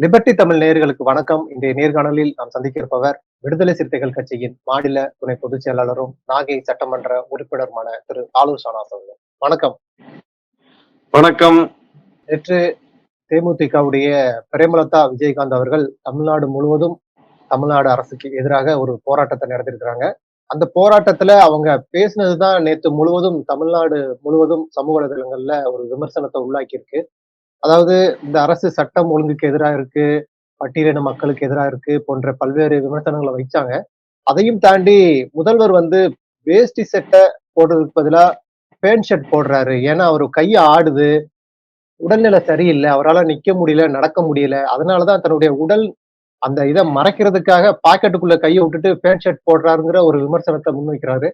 Liberty Tamil நேயர்களுக்கு வணக்கம். இன்றைய நேர்காணலில் நாம் சந்திக்க இருப்பவர் விடுதலை சிறுத்தைகள் கட்சியின் மாநில துணை பொதுச் செயலாளரும் நாகை சட்டமன்ற உறுப்பினருமான திரு ஆலூர் ஷானாஸ் அவர்கள். வணக்கம். வணக்கம். நேற்று தேமுதிகவுடைய பிரேமலதா விஜயகாந்த் அவர்கள் தமிழ்நாடு முழுவதும் தமிழ்நாடு அரசுக்கு எதிராக ஒரு போராட்டத்தை நடத்திருக்கிறாங்க அந்த போராட்டத்துல அவங்க பேசினதுதான் நேற்று முழுவதும் தமிழ்நாடு முழுவதும் சமூக வலைதளங்கள்ல ஒரு விமர்சனத்தை உள்ளாக்கி இருக்கு அதாவது இந்த அரசு சட்டம் ஒழுங்குக்கு எதிராக இருக்கு பட்டியலின மக்களுக்கு எதிராக இருக்கு போன்ற பல்வேறு விமர்சனங்களை வைச்சாங்க. அதையும் தாண்டி முதல்வர் வந்து வேஷ்டி செட்டை போடுறதுக்கு பதிலா பேண்ட் ஷர்ட் போடுறாரு. ஏன்னா அவர் கையை ஆடுது உடல்நிலை சரியில்லை அவரால் நிக்க முடியல நடக்க முடியல. அதனாலதான் தன்னுடைய உடல் அந்த இதை மறைக்கிறதுக்காக பாக்கெட்டுக்குள்ள கையை விட்டுட்டு பேண்ட் ஷர்ட் போடுறாருங்கிற ஒரு விமர்சனத்தை முன்வைக்கிறாரு.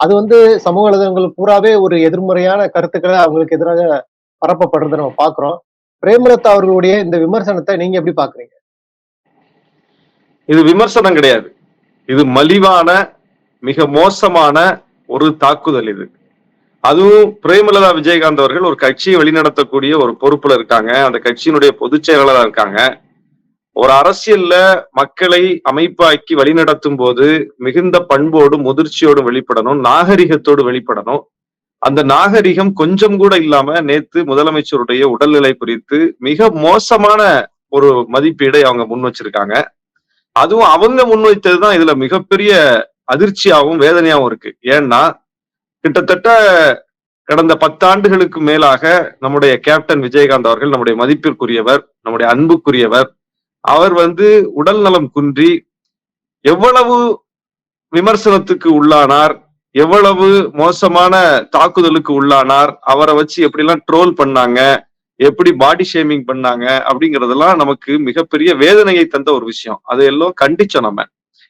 அது வந்து சமூக வலைதளங்கள் பூராவே ஒரு எதிர்மறையான கருத்துக்களை அவங்களுக்கு எதிராக பரப்பப்படுறதை நம்ம பாக்குறோம். பிரேமலதா அவர்களுடைய இந்த விமர்சனத்தை நீங்க எப்படி பாக்குறீங்க? இது விமர்சனம் கிடையாது. இது மலிவான மிக மோசமான ஒரு தாக்குதல் இது. அதுவும் பிரேமலதா விஜயகாந்த் அவர்கள் ஒரு கட்சியை வழிநடத்தக்கூடிய ஒரு பொறுப்புல இருக்காங்க. அந்த கட்சியினுடைய பொதுச் செயலாளராக இருக்காங்க. ஒரு அரசியல்ல மக்களை அமைப்பாக்கி வழிநடத்தும் போது மிகுந்த பண்போடும் முதிர்ச்சியோடும் வெளிப்படணும் நாகரிகத்தோடு வெளிப்படணும். அந்த நாகரிகம் கொஞ்சம் கூட இல்லாம நேத்து முதலமைச்சருடைய உடல்நிலை குறித்து மிக மோசமான ஒரு மதிப்பீடை அவங்க முன் வச்சிருக்காங்க. அதுவும் அவங்க முன்வைத்தது தான் இதுல மிகப்பெரிய அதிர்ச்சியாகவும் வேதனையாகவும் இருக்கு. ஏன்னா கிட்டத்தட்ட கடந்த பத்தாண்டுகளுக்கு மேலாக நம்முடைய கேப்டன் விஜயகாந்த் அவர்கள் நம்முடைய மதிப்பிற்குரியவர் நம்முடைய அன்புக்குரியவர் அவர் வந்து உடல் நலம் குன்றி எவ்வளவு விமர்சனத்துக்கு உள்ளானார் எவ்வளவு மோசமான தாக்குதலுக்கு உள்ளானார் அவரை வச்சு எப்படிலாம் ட்ரோல் பண்ணாங்க எப்படி பாடி ஷேமிங் பண்ணாங்க அப்படிங்கறதெல்லாம் நமக்கு மிகப்பெரிய வேதனையை தந்த ஒரு விஷயம். அதையெல்லாம் கண்டிச்சோம் நம்ம.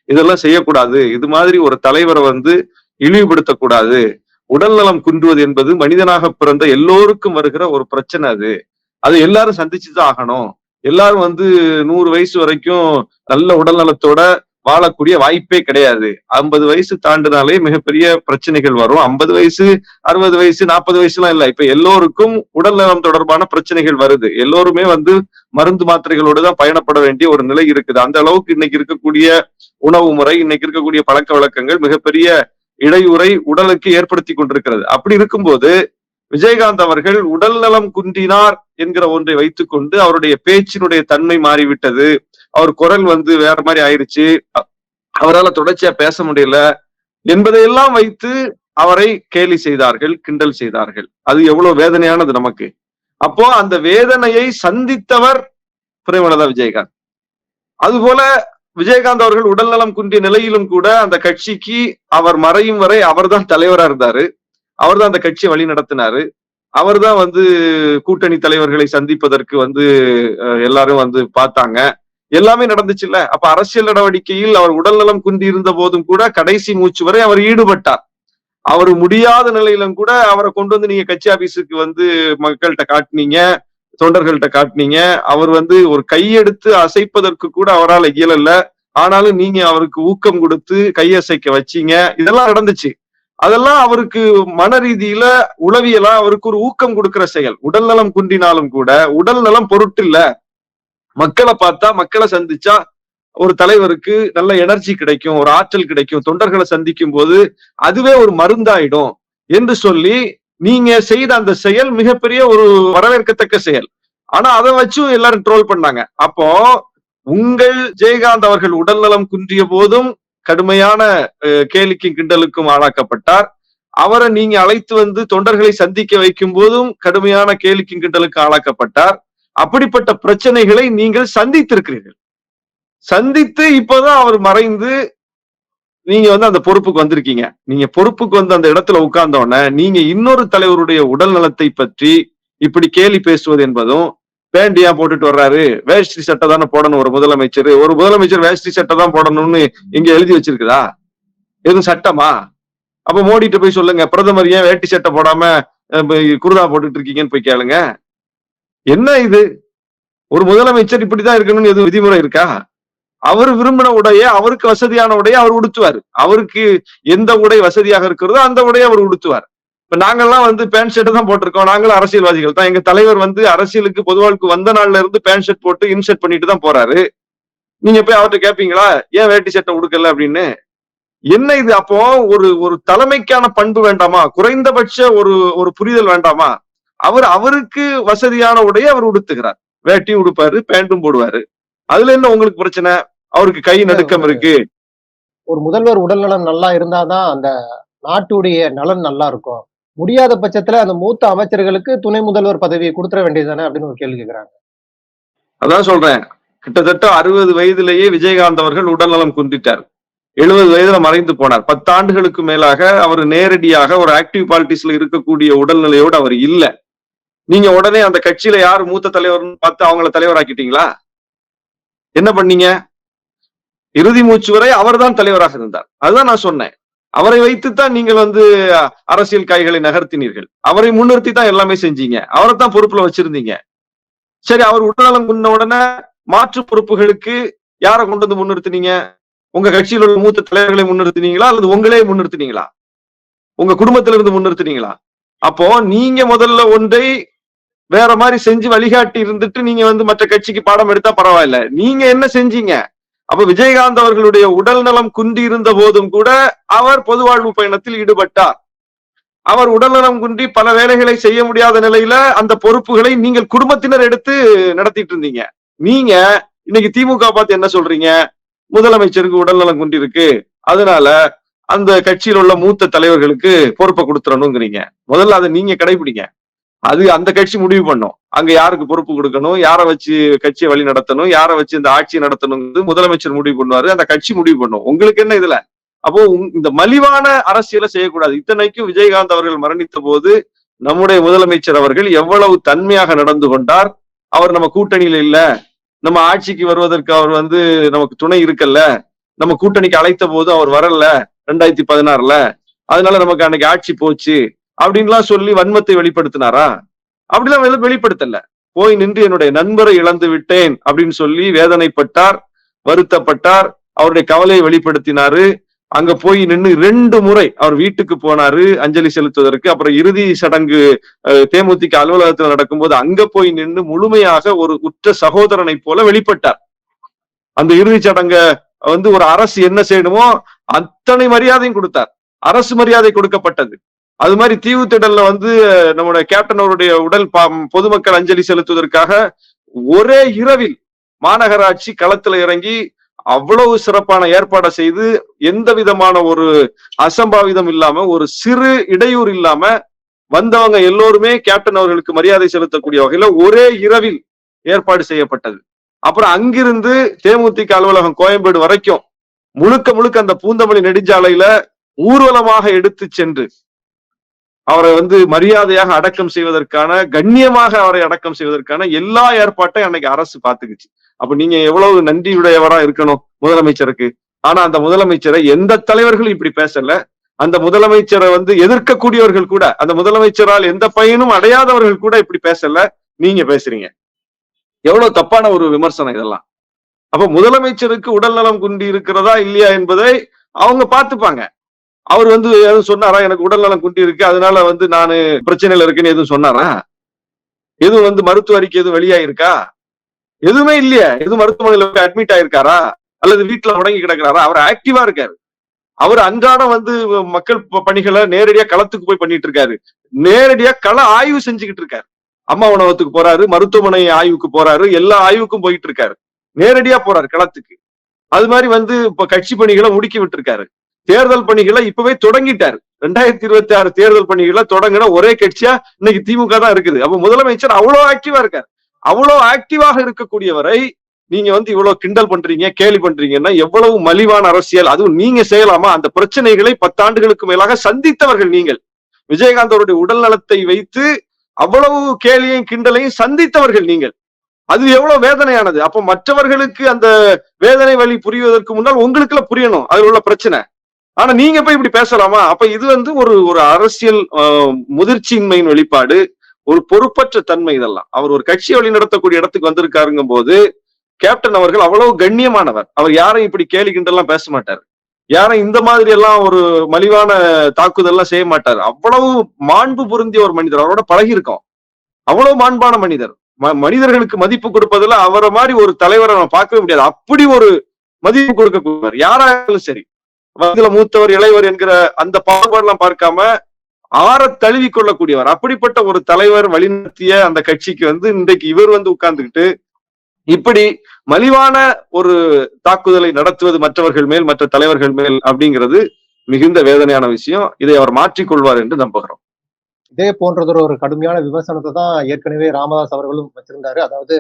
இதெல்லாம் செய்யக்கூடாது. இது மாதிரி ஒரு தலைவரை வந்து இழிவுபடுத்தக்கூடாது. உடல் நலம் குன்றுவது என்பது மனிதனாக பிறந்த எல்லோருக்கும் வருகிற ஒரு பிரச்சனை அது. அது எல்லாரும் சந்திச்சுதான் ஆகணும். எல்லாரும் வந்து நூறு வயசு வரைக்கும் நல்ல உடல் நலத்தோட வாழக்கூடிய வாய்ப்பே கிடையாது. ஐம்பது வயசு தாண்டினாலே மிகப்பெரிய பிரச்சனைகள் வரும். ஐம்பது வயசு அறுபது வயசு நாற்பது வயசுலாம் இல்லை. இப்ப எல்லோருக்கும் உடல் நலம் தொடர்பான பிரச்சனைகள் வருது. எல்லோருமே வந்து மருந்து மாத்திரைகளோடு தான் பயணப்பட வேண்டிய ஒரு நிலை இருக்குது. அந்த அளவுக்கு இன்னைக்கு இருக்கக்கூடிய உணவு முறை இன்னைக்கு இருக்கக்கூடிய பழக்க வழக்கங்கள் மிகப்பெரிய இடையூறை உடலுக்கு ஏற்படுத்தி கொண்டிருக்கிறது. அப்படி இருக்கும்போது விஜயகாந்த் அவர்கள் உடல் நலம் குன்றினார் என்கிற ஒன்றை வைத்துக்கொண்டு அவருடைய பேச்சினுடைய தன்மை மாறிவிட்டது. அவர் குரல் வந்து வேற மாதிரி ஆயிருச்சு. அவரால் தொடர்ச்சியா பேச முடியல. என்பதையெல்லாம் வைத்து அவரை கேலி செய்தார்கள் கிண்டல் செய்தார்கள். அது எவ்வளவு வேதனையானது நமக்கு. அப்போ அந்த வேதனையை சந்தித்தவர் பிரேமலதா விஜயகாந்த். அதுபோல விஜயகாந்த் அவர்கள் உடல்நலம் குன்றிய நிலையிலும் கூட அந்த கட்சிக்கு அவர் மறையும் வரை அவர்தான் தலைவரா இருந்தாரு. அவர்தான் அந்த கட்சியை வழி நடத்தினாரு. அவர்தான் வந்து கூட்டணி தலைவர்களை சந்திப்பதற்கு வந்து எல்லாரும் வந்து பார்த்தாங்க. எல்லாமே நடந்துச்சுல்ல? அப்ப அரசியல் நடவடிக்கையில் அவர் உடல்நலம் குன்றி இருந்த போதும் கூட கடைசி மூச்சு வரை அவர் ஈடுபட்டார். அவர் முடியாத நிலையிலும் கூட அவரை கொண்டு வந்து நீங்க கட்சி ஆபீஸுக்கு வந்து மக்கள்கிட்ட காட்டினீங்க தொண்டர்கள்ட்ட காட்டினீங்க. அவர் வந்து ஒரு கையெடுத்து அசைப்பதற்கு கூட அவரால் இயலல்ல ஆனாலும் நீங்க அவருக்கு ஊக்கம் கொடுத்து கையசைக்க வச்சீங்க. இதெல்லாம் நடந்துச்சு. அதெல்லாம் அவருக்கு மன ரீதியில உளவியலா அவருக்கு ஒரு ஊக்கம் கொடுக்கிற செயல். உடல் நலம் குன்றினாலும் கூட உடல் நலம் பொருட்டில்ல. மக்களை பார்த்தா மக்களை சந்திச்சா ஒரு தலைவருக்கு நல்ல எனர்ஜி கிடைக்கும் ஒரு ஆற்றல் கிடைக்கும் தொண்டர்களை சந்திக்கும் போது அதுவே ஒரு மருந்தாயிடும் என்று சொல்லி நீங்க செய்த அந்த செயல் மிகப்பெரிய ஒரு வரவேற்கத்தக்க செயல். ஆனா அதை வச்சும் எல்லாரும் ட்ரோல் பண்ணாங்க. அப்போ உங்கள் ஜெயகாந்த் அவர்கள் உடல்நலம் குன்றிய போதும் கடுமையான கேலிக்கும் கிண்டலுக்கும் ஆளாக்கப்பட்டார். அவரை நீங்க அழைத்து வந்து தொண்டர்களை சந்திக்க வைக்கும் போதும் கடுமையான கேலிக்கும் கிண்டலுக்கு ஆளாக்கப்பட்டார். அப்படிப்பட்ட பிரச்சனைகளை நீங்கள் சந்தித்திருக்கிறீர்கள். சந்தித்து இப்பதான் அவர் மறைந்து நீங்க வந்து அந்த பொறுப்புக்கு வந்திருக்கீங்க. நீங்க பொறுப்புக்கு வந்து அந்த இடத்துல உட்கார்ந்த உடனே நீங்க இன்னொரு தலைவருடைய உடல் நலத்தை பற்றி இப்படி கேலி பேசுவது என்பதும் பேண்ட் ஏன் போட்டுட்டு வர்றாரு. வேஷ்டி சட்டை தானே போடணும் ஒரு முதலமைச்சர். ஒரு முதலமைச்சர் வேஷ்டி சட்டை தான் போடணும்னு இங்க எழுதி வச்சிருக்குதா? எதுவும் சட்டமா? அப்ப மோடிட்டு போய் சொல்லுங்க. பிரதமர் ஏன் வேட்டி சட்டை போடாம குருதா போட்டுட்டு இருக்கீங்கன்னு போய் கேளுங்க. என்ன இது? ஒரு முதலமைச்சர் இப்படிதான் இருக்கணும்னு எதுவும் விதிமுறை இருக்கா? அவர் விரும்பின உடைய அவருக்கு வசதியான உடைய அவர் உடுத்துவார். அவருக்கு எந்த உடை வசதியாக இருக்கிறதோ அந்த உடையை அவர் உடுத்துவார். இப்ப நாங்கெல்லாம் வந்து பேண்ட் ஷர்ட் தான் போட்டிருக்கோம். நாங்களும் அரசியல்வாதிகள் தான். எங்க தலைவர் வந்து அரசியலுக்கு பொதுவாளுக்கு வந்த நாள்ல இருந்து பேண்ட் ஷர்ட் போட்டு இன்ஷர்ட் பண்ணிட்டு தான் போறாரு. நீங்க போய் அவர்கிட்ட கேப்பீங்களா? ஏன் வேட்டி சட்டை உடுக்கல அப்படின்னு? என்ன இது? அப்போ ஒரு ஒரு தலைமைக்கான பண்பு வேண்டாமா? குறைந்தபட்ச ஒரு ஒரு புரிதல் வேண்டாமா? அவர் அவருக்கு வசதியான உடையை அவர் உடுத்துகிறார். வேட்டியும் உடுப்பாரு பேண்ட்டும் போடுவாரு. அதுல என்ன உங்களுக்கு பிரச்சனை? அவருக்கு கை நடுக்கம் இருக்கு. ஒரு முதல்வர் உடல்நலம் நல்லா இருந்தாதான் அந்த நாட்டுடைய நலன் நல்லா இருக்கும். முடியாத பட்சத்துல அந்த மூத்த அமைச்சர்களுக்கு துணை முதல்வர் பதவியை கொடுத்துட வேண்டியதுதானே அப்படின்னு ஒரு கேள்வி கேட்கிறாங்க அதான் சொல்றேன். கிட்டத்தட்ட அறுபது வயதிலேயே விஜயகாந்த் அவர்கள் உடல்நலம் குந்திட்டார். எழுபது வயதுல மறைந்து போனார். பத்து ஆண்டுகளுக்கு மேலாக அவர் நேரடியாக ஒரு ஆக்டிவ் பாலிட்டிக்ஸ்ல இருக்கக்கூடிய உடல்நிலையோடு அவர் இல்ல. நீங்க உடனே அந்த கட்சியில யார் மூத்த தலைவர்னு பார்த்து அவங்கள தலைவராக்கிட்டீங்களா? என்ன பண்ணீங்க? இறுதி மூச்சு வரை அவர்தான் தலைவராக இருந்தார். அதுதான் நான் சொன்னேன். அவரை வைத்துத்தான் நீங்கள் வந்து அரசியல் காய்களை நகர்த்தினீர்கள். அவரை முன்னிறுத்தி தான் எல்லாமே செஞ்சீங்க. அவரை தான் பொறுப்புல வச்சிருந்தீங்க. சரி அவர் உடல்நலம் முன்ன உடனே மாற்று பொறுப்புகளுக்கு யாரை கொண்டு வந்து முன்னிறுத்தினீங்க? உங்க கட்சியில் உள்ள மூத்த தலைவர்களை முன்னிறுத்தினீங்களா? அல்லது உங்களே முன்னிறுத்தினீங்களா? உங்க குடும்பத்திலிருந்து இருந்து முன்னிறுத்தினீங்களா? அப்போ நீங்க முதல்ல ஒன்றை வேற மாதிரி செஞ்சு வழிகாட்டி இருந்துட்டு நீங்க வந்து மற்ற கட்சிக்கு பாடம் எடுத்தா பரவாயில்ல. நீங்க என்ன செஞ்சீங்க? அப்ப விஜயகாந்த் அவர்களுடைய உடல் நலம் குன்றி இருந்த போதும் கூட அவர் பொது வாழ்வு பயணத்தில் ஈடுபட்டார். அவர் உடல்நலம் குன்றி பல வேலைகளை செய்ய முடியாத நிலையில அந்த பொறுப்புகளை நீங்கள் குடும்பத்தினர் எடுத்து நடத்திட்டு இருந்தீங்க. நீங்க இன்னைக்கு திமுக பார்த்து என்ன சொல்றீங்க? முதலமைச்சருக்கு உடல்நலம் குன்றி இருக்கு அதனால அந்த கட்சியில் உள்ள மூத்த தலைவர்களுக்கு பொறுப்பை கொடுத்துடணுங்கிறீங்க. முதல்ல அதை நீங்க கடைபிடிங்க. அது அந்த கட்சி முடிவு பண்ணும். அங்க யாருக்கு பொறுப்பு கொடுக்கணும்? யாரை வச்சு கட்சியை வழி நடத்தணும்? யாரை வச்சு இந்த ஆட்சியை நடத்தணுங்கிறது முதலமைச்சர் முடிவு பண்ணுவாரு. அந்த கட்சி முடிவு பண்ணும். உங்களுக்கு என்ன இதுல? அப்போ இந்த மலிவான அரசியலை செய்யக்கூடாது. இத்தனைக்கும் விஜயகாந்த் அவர்கள் மரணித்த போது நம்முடைய முதலமைச்சர் அவர்கள் எவ்வளவு தன்மையாக நடந்து கொண்டார்? அவர் நம்ம கூட்டணியில இல்ல. நம்ம ஆட்சிக்கு வருவதற்கு அவர் வந்து நமக்கு துணை இருக்கல்ல. நம்ம கூட்டணிக்கு அழைத்த போது அவர் வரல ரெண்டாயிரத்தி பதினாறுல. அதனால நமக்கு அன்னைக்கு ஆட்சி போச்சு. அப்படின்லாம் சொல்லி வன்மத்தை வெளிப்படுத்தினாரா? அப்படிலாம் வெளி- வெளிப்படுத்தல. போய் நின்று என்னுடைய நண்பரை இழந்து விட்டேன் அப்படின்னு சொல்லி வேதனைப்பட்டார் வருத்தப்பட்டார் அவருடைய கவலையை வெளிப்படுத்தினாரு. அங்க போய் நின்று ரெண்டு முறை அவர் வீட்டுக்கு போனாரு அஞ்சலி செலுத்துவதற்கு. அப்புறம் இறுதி சடங்கு அஹ், தேமுதிக அலுவலகத்தில் நடக்கும்போது அங்க போய் நின்று முழுமையாக ஒரு உற்ற சகோதரனை போல வெளிப்பட்டார். அந்த இறுதி சடங்க வந்து ஒரு அரசு என்ன செய்யணுமோ அத்தனை மரியாதையும் கொடுத்தார். அரசு மரியாதை கொடுக்கப்பட்டது. அது மாதிரி தீவுத்திடல்ல வந்து நம்முடைய கேப்டன் அவருடைய உடல் பொதுமக்கள் அஞ்சலி செலுத்துவதற்காக ஒரே இரவில் மாநகராட்சி களத்துல இறங்கி அவ்வளவு சிறப்பான ஏற்பாடை செய்து எந்த விதமான ஒரு அசம்பாவிதம் இல்லாம ஒரு சிறு இடையூறு இல்லாம வந்தவங்க எல்லோருமே கேப்டன் அவர்களுக்கு மரியாதை செலுத்தக்கூடிய வகையில ஒரே இரவில் ஏற்பாடு செய்யப்பட்டது. அப்புறம் அங்கிருந்து தேமுதிக அலுவலகம் கோயம்பேடு வரைக்கும் முழுக்க முழுக்க அந்த பூந்தமல்லி நெடுஞ்சாலையில ஊர்வலமாக எடுத்து சென்று அவரை வந்து மரியாதையாக அடக்கம் செய்வதற்கான கண்ணியமாக அவரை அடக்கம் செய்வதற்கான எல்லா ஏற்பாட்டையும் அன்னைக்கு அரசு பாத்துக்குச்சு அப்ப நீங்க எவ்வளவு நன்றியுடையவரா இருக்கணும் முதலமைச்சருக்கு. ஆனா அந்த முதலமைச்சரை எந்த தலைவர்களும் இப்படி பேசல. அந்த முதலமைச்சரை வந்து எதிர்க்கக்கூடியவர்கள் கூட அந்த முதலமைச்சரால் எந்த பயனும் அடையாதவர்கள் கூட இப்படி பேசல. நீங்க பேசுறீங்க. எவ்வளவு தப்பான ஒரு விமர்சனம் இதெல்லாம். அப்ப முதலமைச்சருக்கு உடல்நலம் குண்டி இருக்கிறதா இல்லையா என்பதை அவங்க பார்த்துப்பாங்க. அவர் வந்து எதுவும் சொன்னாரா? எனக்கு உடல்நலம் குண்டி இருக்கு அதனால வந்து நானு பிரச்சனையில இருக்கேன்னு எதுவும் சொன்னாரா? எதுவும் வந்து மருத்துவ அறிக்கை எதுவும் வெளியாயிருக்கா? எதுவுமே இல்லையே. எதுவும் மருத்துவமனையில போய் அட்மிட் ஆயிருக்காரா? அல்லது வீட்டுல முடங்கி கிடக்குறாரா? அவர் ஆக்டிவா இருக்காரு. அவர் அன்றாடம் வந்து மக்கள் ப- பணிகளை நேரடியா களத்துக்கு போய் பண்ணிட்டு இருக்காரு. நேரடியா கள ஆய்வு செஞ்சுக்கிட்டு இருக்காரு. அம்மா உணவகத்துக்கு போறாரு மருத்துவமனை ஆய்வுக்கு போறாரு எல்லா ஆய்வுக்கும் போயிட்டு இருக்காரு. நேரடியா போறாரு களத்துக்கு. அது மாதிரி வந்து இப்ப கட்சி பணிகளை முடுக்கி விட்டுருக்காரு. தேர்தல் பணிகளை இப்பவே தொடங்கிட்டாரு. ரெண்டாயிரத்தி இருபத்தி ஆறு தேர்தல் பணிகளை தொடங்கின ஒரே கட்சியா இன்னைக்கு திமுக தான் இருக்குது. அப்ப முதலமைச்சர் அவ்வளவு ஆக்டிவா இருக்காரு. அவ்வளவு ஆக்டிவாக இருக்கக்கூடியவரை நீங்க வந்து இவ்வளவு கிண்டல் பண்றீங்க கேலி பண்றீங்கன்னா எவ்வளவு மலிவான அரசியல். அதுவும் நீங்க செய்யலாமா? அந்த பிரச்சனைகளை பத்தாண்டுகளுக்கு மேலாக சந்தித்தவர்கள் நீங்கள். விஜயகாந்த் அவருடைய உடல் நலத்தை வைத்து அவ்வளவு கேலியையும் கிண்டலையும் சந்தித்தவர்கள் நீங்கள். அது எவ்வளவு வேதனையானது. அப்ப மற்றவர்களுக்கு அந்த வேதனை வழி புரிவதற்கு முன்னால் உங்களுக்குள்ள புரியணும். அதுல உள்ள பிரச்சனை. ஆனா நீங்க போய் இப்படி பேசலாமா? அப்ப இது வந்து ஒரு ஒரு அரசியல் முதிர்ச்சியின்மையின் வெளிப்பாடு ஒரு பொறுப்பற்ற தன்மை இதெல்லாம். அவர் ஒரு கட்சியை வழி நடத்தக்கூடிய இடத்துக்கு வந்திருக்காருங்கும் போது கேப்டன் அவர்கள் அவ்வளவு கண்ணியமானவர். அவர் யாரையும் இப்படி கேலி கிண்டெல்லாம் பேச மாட்டார். யாரும் இந்த மாதிரி எல்லாம் ஒரு மலிவான தாக்குதல் எல்லாம் செய்ய மாட்டார். அவ்வளவு மாண்பு பொருந்திய ஒரு மனிதர். அவரோட பழகி இருக்கோம் அவ்வளவு மாண்பான மனிதர். ம- மனிதர்களுக்கு மதிப்பு கொடுப்பதுல அவரை மாதிரி ஒரு தலைவரை நம்ம பார்க்கவே முடியாது. அப்படி ஒரு மதிப்பு கொடுக்க யாராலும் சரி. வயதுல மூத்தவர் இளையவர் என்கிற அந்த பாகுபாடெல்லாம் பார்க்காம ஆற தழுவி கொள்ளக்கூடியவர். அப்படிப்பட்ட ஒரு தலைவர் வழிநடத்திய அந்த கட்சிக்கு வந்து இன்றைக்கு இவர் வந்து உட்கார்ந்துகிட்டு இப்படி மலிவான ஒரு தாக்குதலை நடத்துவது மற்றவர்கள் மேல் மற்ற தலைவர்கள் மேல் அப்படிங்கிறது மிகுந்த வேதனையான விஷயம். இதை அவர் மாற்றிக்கொள்வார் என்று நம்புகிறோம். இதே போன்றதொரு ஒரு கடுமையான விமர்சனத்தை தான் ஏற்கனவே ராமதாஸ் அவர்களும் வச்சிருந்தாரு. அதாவது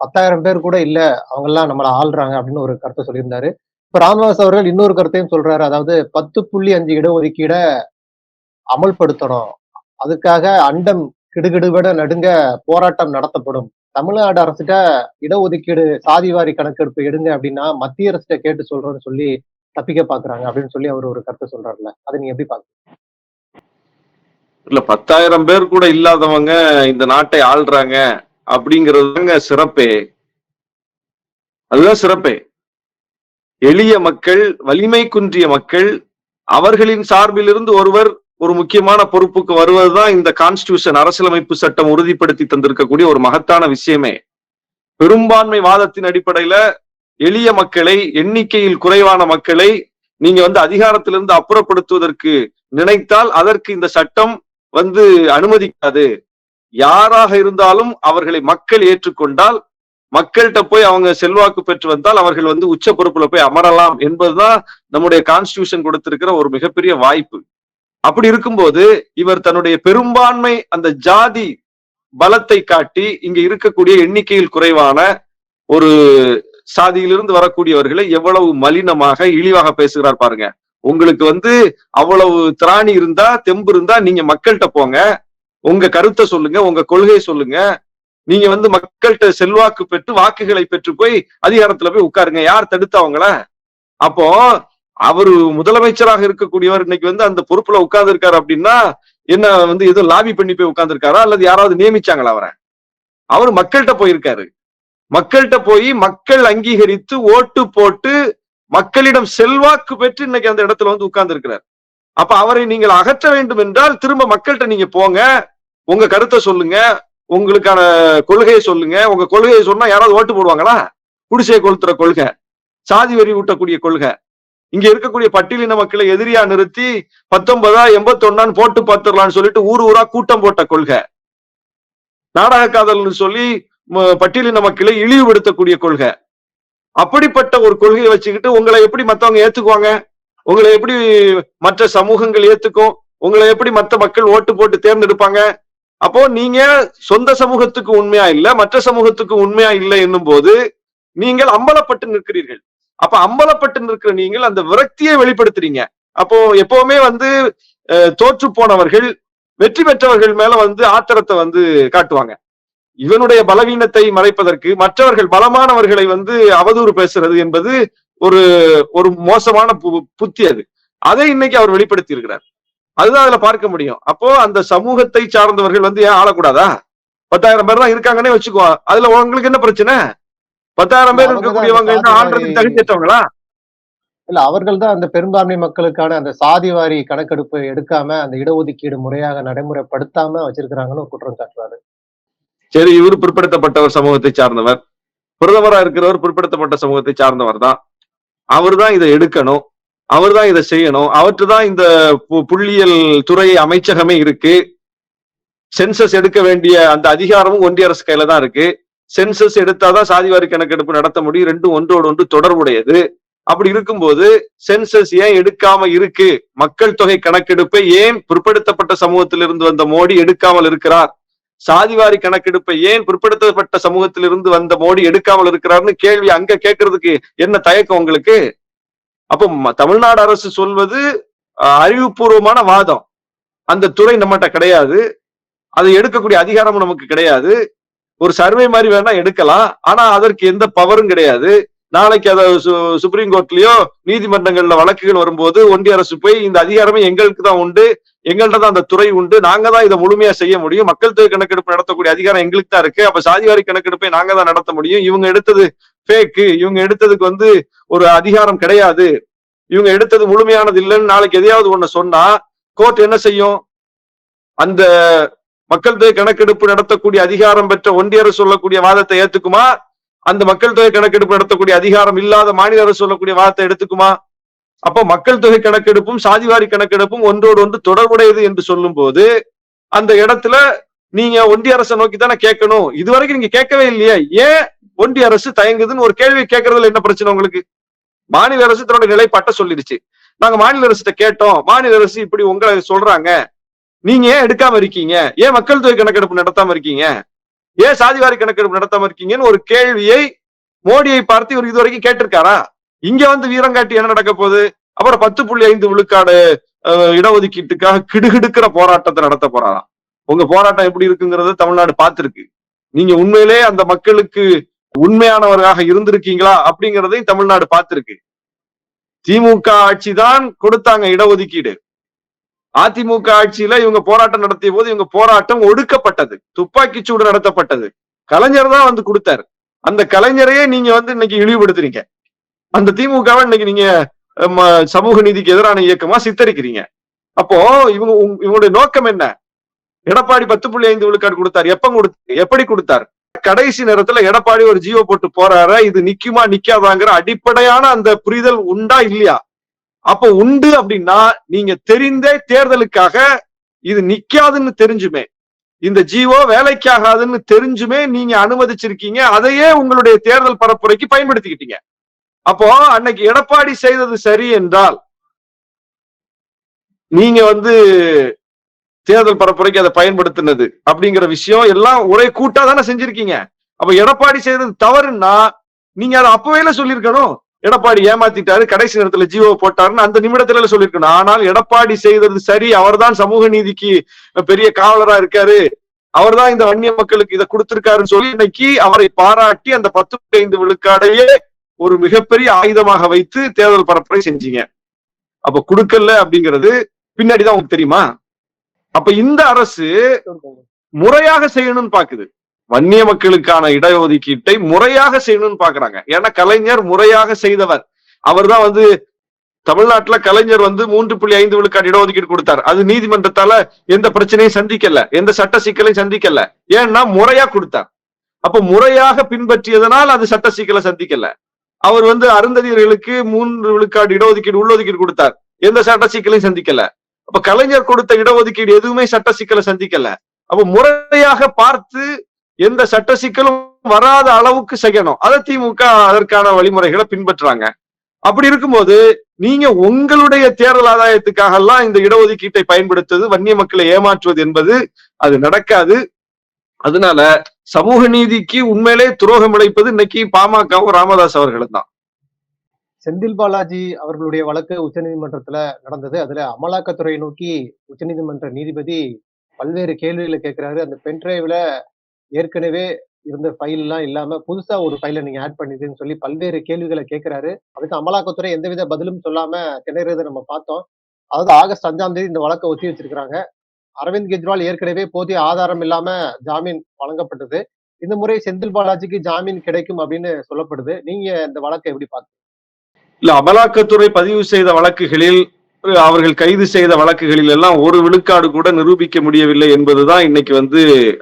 பத்தாயிரம் பேர் கூட இல்ல அவங்க எல்லாம் நம்மளை ஆள்றாங்க அப்படின்னு ஒரு கருத்தை சொல்லியிருந்தாரு. இப்ப ராமதாஸ் அவர்கள் இன்னொரு கருத்தையும் சொல்றாரு. அதாவது பத்து புள்ளி அஞ்சு இடஒதுக்கீட அமல்படுத்தணும். அதுக்காக அண்டம் கிடுகிடுவிட நடுங்க போராட்டம் நடத்தப்படும். தமிழ்நாடு அரசுகிட்ட இடஒதுக்கீடு சாதிவாரி கணக்கெடுப்பு எடுங்க அப்படின்னா மத்திய அரசுகிட்ட கேட்டு சொல்றோம்னு சொல்லி தப்பிக்க பாக்குறாங்க அப்படின்னு சொல்லி அவர் ஒரு கருத்தை சொல்றாருல அதை நீங்க எப்படி பாக்குறீங்க? இல்ல பத்தாயிரம் பேர் கூட இல்லாதவங்க இந்த நாட்டை ஆள்றாங்க அப்படிங்கிறதுங்க சிறப்பே. அதுதான் சிறப்பே. எளிய மக்கள் வலிமை குன்றிய மக்கள் அவர்களின் சார்பிலிருந்து ஒருவர் ஒரு முக்கியமான பொறுப்புக்கு வருவதுதான் இந்த கான்ஸ்டியூஷன் அரசியலமைப்பு சட்டம் உறுதிப்படுத்தி தந்திருக்கக்கூடிய ஒரு மகத்தான விஷயமே. பெரும்பான்மை வாதத்தின் அடிப்படையில எளிய மக்களை எண்ணிக்கையில் குறைவான மக்களை நீங்க வந்து அதிகாரத்திலிருந்து அப்புறப்படுத்துவதற்கு நினைத்தால் அதற்கு இந்த சட்டம் வந்து அனுமதிக்காது. யாராக இருந்தாலும் அவர்களை மக்கள் ஏற்றுக்கொண்டால் மக்கள்கிட்ட போய் அவங்க செல்வாக்கு பெற்று வந்தால் அவர்கள் வந்து உச்ச பொறுப்புல போய் அமரலாம் என்பதுதான் நம்முடைய கான்ஸ்டியூஷன் கொடுத்திருக்கிற ஒரு மிகப்பெரிய வாய்ப்பு. அப்படி இருக்கும்போது இவர் தன்னுடைய பெரும்பான்மை அந்த ஜாதி பலத்தை காட்டி இங்க இருக்கக்கூடிய எண்ணிக்கையில் குறைவான ஒரு சாதியிலிருந்து வரக்கூடியவர்களை எவ்வளவு மலினமாக இழிவாக பேசுகிறார் பாருங்க. உங்களுக்கு வந்து அவ்வளவு திராணி இருந்தா தெம்பு இருந்தா நீங்க மக்கள்கிட்ட போங்க. உங்க கருத்தை சொல்லுங்க உங்க கொள்கையை சொல்லுங்க. நீங்க வந்து மக்கள்கிட்ட செல்வாக்கு பெற்று வாக்குகளை பெற்று போய் அதிகாரத்துல போய் உட்காருங்க. யார் தடுத்தவங்கள? அப்போ அவரு முதலமைச்சராக இருக்கக்கூடியவர் இன்னைக்கு வந்து அந்த பொறுப்புல உட்கார்ந்து இருக்காரு அப்படின்னா என்ன வந்து ஏதோ லாபி பண்ணி போய் உட்கார்ந்துருக்காரா? அல்லது யாராவது நியமிச்சாங்களா அவரை? அவர் மக்கள்கிட்ட போயிருக்காரு. மக்கள்கிட்ட போய் மக்கள் அங்கீகரித்து ஓட்டு போட்டு மக்களிடம் செல்வாக்கு பெற்று இன்னைக்கு அந்த இடத்துல வந்து உட்கார்ந்து இருக்கிறார் அப்ப அவரை நீங்கள் அகற்ற வேண்டும் என்றால் திரும்ப மக்கள்கிட்ட நீங்க போங்க. உங்க கருத்தை சொல்லுங்க. உங்களுக்கான கொள்கையை சொல்லுங்க. உங்க கொள்கையை சொன்னா யாராவது ஓட்டு போடுவாங்களா? குடிசையை கொளுத்துற கொள்கை சாதி வரி ஊட்டக்கூடிய கொள்கை. இங்க இருக்கக்கூடிய பட்டியலின மக்களை எதிரியா நிறுத்தி பத்தொன்பதா எண்பத்தொன்னான்னு போட்டு பார்த்துடலாம்னு சொல்லிட்டு ஊர் ஊரா கூட்டம் போட்ட கொள்கை. நாடக காதல்னு சொல்லி பட்டியலின மக்களை இழிவுபடுத்தக்கூடிய கொள்கை. அப்படிப்பட்ட ஒரு கொள்கையை வச்சுக்கிட்டு உங்களை எப்படி மத்தவங்க ஏத்துக்குவாங்க? உங்களை எப்படி மற்ற சமூகங்கள் ஏத்துக்கும்? உங்களை எப்படி மற்ற மக்கள் ஓட்டு போட்டு தேர்ந்தெடுப்பாங்க? அப்போ நீங்க சொந்த சமூகத்துக்கு உண்மையா இல்ல மற்ற சமூகத்துக்கு உண்மையா இல்லை என்னும் போது நீங்கள் அம்பலப்பட்டு நிற்கிறீர்கள். அப்ப அம்பலப்பட்டு நிற்கிற நீங்கள் அந்த விரக்தியை வெளிப்படுத்துறீங்க. அப்போ எப்பவுமே வந்து அஹ், தோற்று போனவர்கள் வெற்றி பெற்றவர்கள் மேல வந்து ஆத்திரத்தை வந்து காட்டுவாங்க. இவனுடைய பலவீனத்தை மறைப்பதற்கு மற்றவர்கள் பலமானவர்களை வந்து அவதூறு பேசுறது என்பது ஒரு ஒரு மோசமான பு- புத்தி அது. அதை இன்னைக்கு அவர் வெளிப்படுத்தி இருக்கிறார் அதுதான் அதுல பார்க்க முடியும். அப்போ அந்த சமூகத்தை சார்ந்தவர்கள் வந்து ஏன் ஆளக்கூடாதா? பத்தாயிரம் பேர் தான் இருக்காங்கன்னே வச்சுக்கோ. அதுல உங்களுக்கு என்ன பிரச்சனை? பத்தாயிரம் பேர் இருக்கக்கூடியவங்க என்ன ஆள்றதுக்கு தகுதியற்றவங்களா இல்ல அவர்கள் தான் அந்த பெரும்பான்மை மக்களுக்கான அந்த சாதிவாரி கணக்கெடுப்பு எடுக்காம அந்த இடஒதுக்கீடு முறையாக நடைமுறைப்படுத்தாம வச்சிருக்கிறாங்கன்னு ஒரு குற்றம் சாட்டுறாரு. சரி இவர் பிற்படுத்தப்பட்டவர் சமூகத்தை சார்ந்தவர். பிரதமரா இருக்கிறவர் பிற்படுத்தப்பட்ட சமூகத்தை சார்ந்தவர் தான். அவர் தான் இதை எடுக்கணும். அவர் தான் இதை செய்யணும். அவற்று தான் இந்த பு- புள்ளியியல் துறை அமைச்சகமே இருக்கு. சென்சஸ் எடுக்க வேண்டிய அந்த அதிகாரமும் ஒன்றிய அரசு கையில தான் இருக்கு. சென்சஸ் எடுத்தாதான் சாதிவாரி கணக்கெடுப்பு நடத்த முடியும். ரெண்டும் ஒன்றோடு ஒன்று தொடர்புடையது. அப்படி இருக்கும்போது சென்சஸ் ஏன் எடுக்காம இருக்கு? மக்கள் தொகை கணக்கெடுப்பை ஏன் பிற்படுத்தப்பட்ட சமூகத்திலிருந்து வந்த மோடி எடுக்காமல் இருக்கிறார்? சாதிவாரி கணக்கெடுப்பை ஏன் பிற்படுத்தப்பட்ட சமூகத்திலிருந்து வந்த மோடி எடுக்காமல் இருக்கிறார்னு கேள்வி அங்க கேட்கறதுக்கு என்ன தயக்கம் உங்களுக்கு? அப்போ தமிழ்நாடு அரசு சொல்வது அறிவுபூர்வமான வாதம். அந்த துறை நம்மகிட்ட கிடையாது. அதை எடுக்கக்கூடிய அதிகாரமும் நமக்கு கிடையாது. ஒரு சர்வே மாதிரி வேணா எடுக்கலாம். ஆனா அதற்கு எந்த பவரும் கிடையாது. நாளைக்கு அதை சு- சுப்ரீம் கோர்ட்லயோ நீதிமன்றங்கள்ல வழக்குகள் வரும்போது ஒன்றிய அரசு போய் இந்த அதிகாரமே எங்களுக்கு தான் உண்டு. எங்கள்கிட்ட தான் அந்த துறை உண்டு. நாங்க தான் இதை முழுமையா செய்ய முடியும். மக்கள் தொகை கணக்கெடுப்பு நடத்தக்கூடிய அதிகாரம் எங்களுக்கு தான் இருக்கு. அப்ப சாதிவாரி கணக்கெடுப்பை நாங்க தான் நடத்த முடியும். இவங்க எடுத்தது ஃபேக்கு இவங்க எடுத்ததுக்கு வந்து ஒரு அதிகாரம் கிடையாது. இவங்க எடுத்தது முழுமையானது இல்லைன்னு நாளைக்கு எதையாவது ஒண்ணு சொன்னா கோர்ட் என்ன செய்யும்? அந்த மக்கள் தொகை கணக்கெடுப்பு நடத்தக்கூடிய அதிகாரம் பெற்ற ஒன்றிய அரசு சொல்லக்கூடிய வாதத்தை ஏத்துக்குமா? அந்த மக்கள் தொகை கணக்கெடுப்பு நடத்தக்கூடிய அதிகாரம் இல்லாத மாநில அரசு சொல்லக்கூடிய வாதத்தை எடுத்துக்குமா? அப்போ மக்கள் தொகை கணக்கெடுப்பும் சாதிவாரி கணக்கெடுப்பும் ஒன்றோடு ஒன்று தொடர்புடையது என்று சொல்லும் போது அந்த இடத்துல நீங்க ஒன்றிய அரசை நோக்கி தானே கேட்கணும். இதுவரைக்கும் நீங்க கேட்கவே இல்லையா. ஏன்? ஒன்றிய அரசு தயங்குதுன்னு ஒரு கேள்வி கேட்கறதுல என்ன பிரச்சனை உங்களுக்கு? மாநில அரசு தன்னோட நிலைப்பாட்ட சொல்லிடுச்சு. நாங்க மாநில அரசுகிட்ட கேட்டோம். மாநில அரசு இப்படி உங்களை சொல்றாங்க. நீங்க ஏன் எடுக்காம இருக்கீங்க? ஏன் மக்கள் தொகை கணக்கெடுப்பு நடத்தாம இருக்கீங்க? ஏன் சாதிவாரி கணக்கெடுப்பு நடத்தாம இருக்கீங்கன்னு ஒரு கேள்வியை மோடியை பார்த்து இவர் இதுவரைக்கும் கேட்டிருக்காரா? இங்க வந்து வீரங்காட்டி என்ன நடக்க போகுது? அப்புறம் பத்து புள்ளி ஐந்து விழுக்காடு இடஒதுக்கீட்டுக்காக கிடுகிடுக்கிற போராட்டத்தை நடத்த போறாராம் உங்க போராட்டம் எப்படி இருக்குங்கிறத தமிழ்நாடு பார்த்திருக்கு. நீங்க உண்மையிலே அந்த மக்களுக்கு உண்மையானவராக இருந்திருக்கீங்களா அப்படிங்கிறதையும் தமிழ்நாடு பார்த்திருக்கு. திமுக ஆட்சி தான் கொடுத்தாங்க இடஒதுக்கீடு. அதிமுக ஆட்சியில இவங்க போராட்டம் நடத்திய போது இவங்க போராட்டம் ஒடுக்கப்பட்டது. துப்பாக்கி சூடு நடத்தப்பட்டது. கலைஞர் தான் வந்து கொடுத்தாரு. அந்த கலைஞரையே நீங்க வந்து இன்னைக்கு இழிவுபடுத்துறீங்க. அந்த திமுகவை இன்னைக்கு நீங்க ம- சமூக நீதிக்கு எதிரான இயக்கமா சித்தரிக்கிறீங்க. அப்போ இவங்க இவங்களுடைய நோக்கம் என்ன? எடப்பாடி பத்து புள்ளி ஐந்து விழுக்காடு கொடுத்தார். எப்ப கொடுத்தார்? எப்படி கொடுத்தார்? கடைசி நேரத்துல எடப்பாடி ஒரு ஜீவோ போட்டு போறார? இது நிக்குமா நிக்காதாங்கிற அடிப்படையான அந்த புரிதல் உண்டா இல்லையா? அப்போ உண்டு அப்படின்னா நீங்க தெரிந்தே தேர்தலுக்காக இது நிக்காதுன்னு தெரிஞ்சுமே. இந்த ஜீவோ வேலைக்காகாதுன்னு தெரிஞ்சுமே நீங்க அனுமதிச்சிருக்கீங்க. அதையே உங்களுடைய தேர்தல் பரப்புரைக்கு பயன்படுத்திக்கிட்டீங்க. அப்போ அன்னைக்கு எடப்பாடி செய்தது சரி என்றால் நீங்க வந்து தேர்தல் பரப்புரைக்கு அதை பயன்படுத்தினது அப்படிங்கிற விஷயம் எல்லாம் ஒரே கூட்டா தானே செஞ்சிருக்கீங்க. அப்ப எடப்பாடி செய்தது தவறுன்னா நீங்க அதை அப்பவே சொல்லியிருக்கணும். எடப்பாடி ஏமாத்திட்டாரு கடைசி நேரத்துல ஜீவோ போட்டாருன்னு அந்த நிமிடத்துல சொல்லியிருக்கணும். ஆனால் எடப்பாடி செய்தது சரி அவர்தான் சமூக நீதிக்கு பெரிய காவலரா இருக்காரு. அவர்தான் இந்த வன்னிய மக்களுக்கு இதை கொடுத்திருக்காருன்னு சொல்லி இன்னைக்கு அவரை பாராட்டி அந்த பத்து ஐந்து விழுக்காடையே ஒரு மிகப்பெரிய ஆயுதமாக வைத்து தேர்தல் பரப்புரை செஞ்சீங்க. அப்ப கொடுக்கல அப்படிங்கிறது பின்னாடிதான் உங்களுக்கு தெரியுமா? அப்ப இந்த அரசு முறையாக செய்யணும்னு பாக்குது. வன்னிய மக்களுக்கான இடஒதுக்கீட்டை முறையாக செய்யணும்னு பாக்குறாங்க. ஏன்னா கலைஞர் முறையாக செய்தவர். அவர்தான் வந்து தமிழ்நாட்டுல கலைஞர் வந்து மூன்று புள்ளி ஐந்து விழுக்காடு இடஒதுக்கீடு கொடுத்தார். அது நீதிமன்றத்தால எந்த பிரச்சனையும் சந்திக்கல. எந்த சட்ட சிக்கலையும் சந்திக்கல. ஏன்னா முறையா கொடுத்தார். அப்ப முறையாக பின்பற்றியதனால் அது சட்ட சிக்கலை சந்திக்கல. அவர் வந்து அருந்ததியர்களுக்கு மூன்று விழுக்காடு இடஒதுக்கீடு உள்ளொதுக்கீடு கொடுத்தார். எந்த சட்ட சிக்கலையும் சந்திக்கல. அப்ப கலைஞர் கொடுத்த இடஒதுக்கீடு எதுவுமே சட்ட சிக்கலை சந்திக்கல. அப்ப முறையாக பார்த்து எந்த சட்ட சிக்கலும் வராத அளவுக்கு செய்யணும். அதை திமுக அதற்கான வழிமுறைகளை பின்பற்றுறாங்க. அப்படி இருக்கும்போது நீங்க உங்களுடைய தேர்தல் ஆதாயத்துக்காக எல்லாம் இந்த இடஒதுக்கீட்டை பயன்படுத்துவது வன்னிய மக்களை ஏமாற்றுவது என்பது அது நடக்காது. அதனால சமூக நீதிக்கு உண்மையிலே துரோகம் இழைப்பது இன்னைக்கு பாமகவும் ராமதாஸ் அவர்களும் தான் செந்தில் பாலாஜி அவர்களுடைய வழக்கு உச்சநீதிமன்றத்துல நடந்தது. அதுல அமலாக்கத்துறை நோக்கி உச்சநீதிமன்ற நீதிபதி பல்வேறு கேள்விகளை கேட்கிறாரு. அந்த பென்டிரைவ்ல ஏற்கனவே இருந்த ஃபைல் எல்லாம் இல்லாம புதுசா ஒரு ஃபைலை நீங்க ஆட் பண்ணிதுன்னு சொல்லி பல்வேறு கேள்விகளை கேட்கிறாரு. அதுக்கு அமலாக்கத்துறை எந்தவித பதிலும் சொல்லாம திணறதை நம்ம பார்த்தோம். அதாவது ஆகஸ்ட் அஞ்சாம் தேதி இந்த வழக்கை ஒத்தி வச்சிருக்கிறாங்க. அரவிந்த் கெஜ்ரிவால் ஏற்கனவே போதிய ஆதாரம் இல்லாம ஜாமீன் வழங்கப்பட்டது. இந்த முறை செந்தில் பாலாஜிக்கு ஜாமீன் கிடைக்கும் அப்படின்னு சொல்லப்படுது. நீங்க இந்த வழக்கை எப்படி பார்த்து இல்ல அமலாக்கத்துறை பதிவு செய்த வழக்குகளில் அவர்கள் கைது செய்த வழக்குகளில் எல்லாம் ஒரு விழுக்காடு கூட நிரூபிக்க முடியவில்லை என்பதுதான் இன்னைக்கு வந்து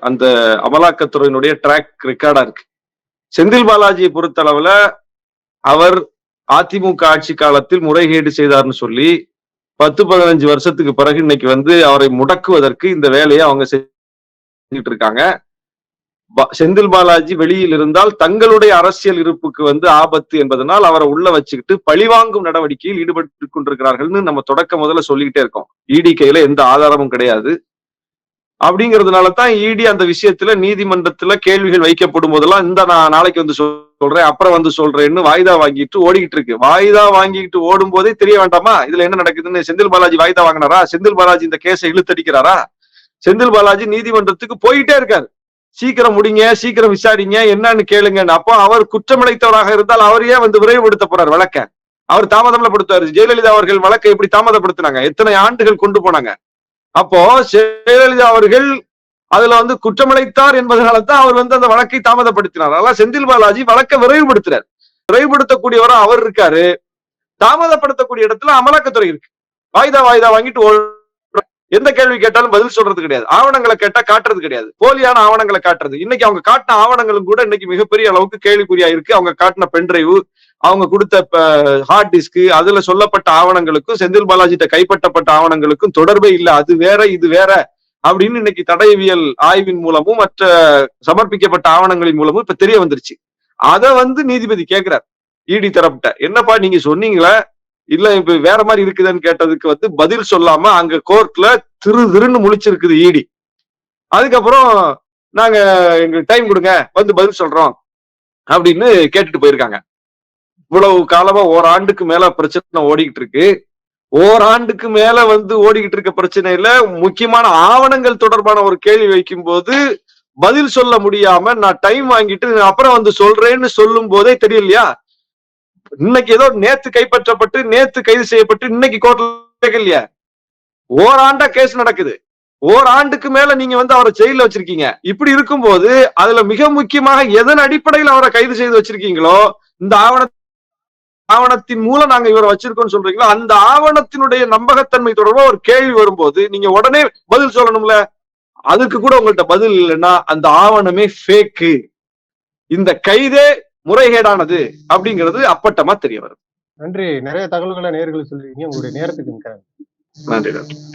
அந்த அமலாக்கத்துறையினுடைய ட்ராக் ரெக்கார்டா இருக்கு. செந்தில் பாலாஜியை பொறுத்தளவுல அவர் அதிமுக ஆட்சி காலத்தில் முறைகேடு செய்தார்னு சொல்லி பத்து பதினஞ்சு வருஷத்துக்கு பிறகு இன்னைக்கு வந்து அவரை முடக்குவதற்கு இந்த வேலையை அவங்க செஞ்சுட்டு இருக்காங்க. செந்தில் பாலாஜி வெளியில் இருந்தால் தங்களுடைய அரசியல் இருப்புக்கு வந்து ஆபத்து என்பதனால் அவரை உள்ள வச்சுக்கிட்டு பழிவாங்கும் நடவடிக்கையில் ஈடுபட்டு கொண்டிருக்கிறார்கள்னு நம்ம தொடக்க முதல்ல சொல்லிக்கிட்டே இருக்கோம். இடி கையில எந்த ஆதாரமும் கிடையாது. அப்படிங்கிறதுனால தான் இடி அந்த விஷயத்துல நீதிமன்றத்துல கேள்விகள் வைக்கப்படும் போதெல்லாம் இந்த நான் நாளைக்கு வந்து சொல்றேன் அப்புறம் வந்து சொல்றேன்னு வாய்தா வாங்கிட்டு ஓடிக்கிட்டு இருக்கு. வாய்தா வாங்கிட்டு ஓடும் போதே தெரிய வேண்டாமா? இதுல என்ன நடக்குதுன்னு செந்தில் பாலாஜி வாய்தா வாங்கினாரா? செந்தில் பாலாஜி இந்த கேஸை இழுத்தடிக்கிறாரா? செந்தில் பாலாஜி நீதிமன்றத்துக்கு போயிட்டே இருக்காரு. சீக்கிரம் முடிங்க சீக்கிரம் விசாரிங்க என்னன்னு கேளுங்கன்னு. அப்போ அவர் குற்றமிழைத்தவராக இருந்தால் அவரையே வந்து விரைவுபடுத்த போறார் வழக்க? அவர் தாமதப்படுத்துவார் ஜெயலலிதா அவர்கள் வழக்கை எப்படி தாமதப்படுத்தினாங்க? எத்தனை ஆண்டுகள் கொண்டு போனாங்க? அப்போ ஜெயலலிதா அவர்கள் அதுல வந்து குற்றமிழைத்தார் என்பதனால தான் அவர் வந்து அந்த வழக்கை தாமதப்படுத்தினார். அதனால செந்தில் பாலாஜி வழக்கை விரைவுபடுத்துறார். விரைவுபடுத்தக்கூடியவரா அவர் இருக்காரு. தாமதப்படுத்தக்கூடிய இடத்துல அமலாக்கத்துறை இருக்கு. வாய்தா வாய்தா வாங்கிட்டு எந்த கேள்வி கேட்டாலும் பதில் சொல்றது கிடையாது. ஆவணங்களை கேட்டா காட்டுறது கிடையாது. போலியான ஆவணங்களை காட்டுறது. இன்னைக்கு அவங்க காட்டின ஆவணங்களும் கூட இன்னைக்கு மிகப்பெரிய அளவுக்கு கேள்விக்குறியா இருக்கு. அவங்க காட்டின பென்டிரைவ் அவங்க கொடுத்த ஹார்ட் டிஸ்க் அதுல சொல்லப்பட்ட ஆவணங்களுக்கும் செந்தில் பாலாஜிட்ட கைப்பற்றப்பட்ட ஆவணங்களுக்கும் தொடர்பே இல்லை. அது வேற இது வேற அப்படின்னு இன்னைக்கு தடயவியல் ஆய்வின் மூலமும் மற்ற சமர்ப்பிக்கப்பட்ட ஆவணங்களின் மூலமும் இப்ப தெரிய வந்துருச்சு. அதை வந்து நீதிபதி கேட்கிறார் இடி தரப்பிட்ட. என்னப்பா நீங்க சொன்னீங்களே இல்ல இப்ப வேற மாதிரி இருக்குதுன்னு கேட்டதுக்கு வந்து பதில் சொல்லாம அங்க கோர்ட்ல திரு திருன்னு முழிச்சிருக்குது ஈடி அதுக்கப்புறம் நாங்க எங்களுக்கு டைம் கொடுங்க வந்து பதில் சொல்றோம் அப்படின்னு கேட்டுட்டு போயிருக்காங்க. இவ்வளவு காலமா ஓராண்டுக்கு மேல பிரச்சனை ஓடிக்கிட்டு இருக்கு. ஓராண்டுக்கு மேல வந்து ஓடிக்கிட்டு இருக்க பிரச்சனையில முக்கியமான ஆவணங்கள் தொடர்பான ஒரு கேள்வி வைக்கும் போது பதில் சொல்ல முடியாம நான் டைம் வாங்கிட்டு அப்புறம் வந்து சொல்றேன்னு சொல்லும் போதே தெரியலையா? இன்னைக்கு ஏதோ நேத்து கைப்பற்றப்பட்டு நேத்து கைது செய்யப்பட்டு இன்னைக்கு கோர்ட்ல இல்லையா? ஓராண்டா கேஸ் நடக்குது. ஓராண்டுக்கு மேல நீங்க வந்து அவரை ஜெயில வச்சிருக்கீங்க. இப்படி இருக்கும்போது அதுல மிக முக்கியமாக எதன் அடிப்படையில் அவரை கைது செய்து வச்சிருக்கீங்களோ இந்த ஆவண ஆவணத்தின் மூலம் நாங்க இவரை வச்சிருக்கோம்னு சொல்றீங்களோ அந்த ஆவணத்தினுடைய நம்பகத்தன்மை தொடர்பா ஒரு கேள்வி வரும்போது நீங்க உடனே பதில் சொல்லணும்ல? அதுக்கு கூட உங்கள்ட்ட பதில் இல்லைன்னா அந்த ஆவணமே ஃபேக்கு இந்த கைதே முறைகேடானது அப்படிங்கிறது அப்பட்டமா தெரிய வரும் நன்றி. நிறைய தகவல்களை நேர்களுக்கு சொல்லிருக்கீங்க உங்களுடைய நேரத்துக்கு. நன்றி நன்றி.